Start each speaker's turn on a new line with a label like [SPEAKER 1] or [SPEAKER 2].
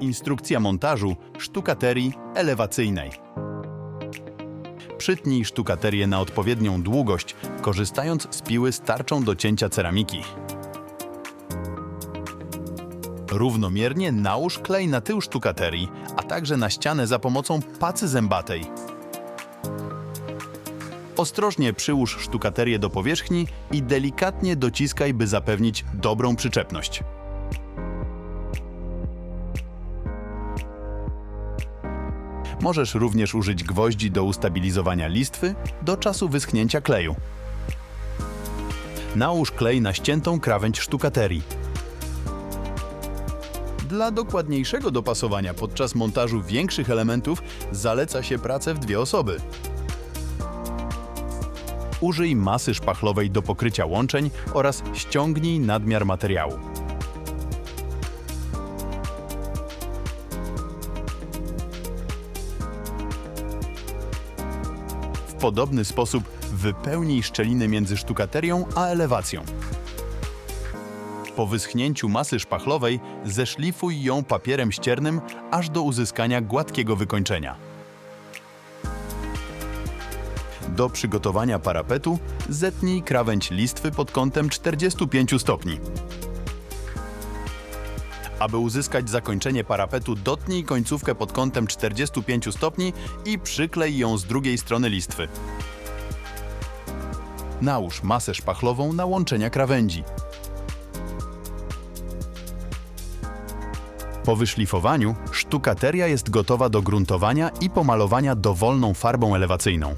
[SPEAKER 1] Instrukcja montażu sztukaterii elewacyjnej. Przytnij sztukaterię na odpowiednią długość, korzystając z piły z tarczą do cięcia ceramiki. Równomiernie nałóż klej na tył sztukaterii, a także na ścianę za pomocą pacy zębatej. Ostrożnie przyłóż sztukaterię do powierzchni i delikatnie dociskaj, by zapewnić dobrą przyczepność. Możesz również użyć gwoździ do ustabilizowania listwy do czasu wyschnięcia kleju. Nałóż klej na ściętą krawędź sztukaterii. Dla dokładniejszego dopasowania podczas montażu większych elementów zaleca się pracę w dwie osoby. Użyj masy szpachlowej do pokrycia łączeń oraz ściągnij nadmiar materiału. Podobny sposób wypełnij szczeliny między sztukaterią a elewacją. Po wyschnięciu masy szpachlowej zeszlifuj ją papierem ściernym aż do uzyskania gładkiego wykończenia. Do przygotowania parapetu zetnij krawędź listwy pod kątem 45 stopni. Aby uzyskać zakończenie parapetu, dotnij końcówkę pod kątem 45 stopni i przyklej ją z drugiej strony listwy. Nałóż masę szpachlową na łączenia krawędzi. Po wyszlifowaniu sztukateria jest gotowa do gruntowania i pomalowania dowolną farbą elewacyjną.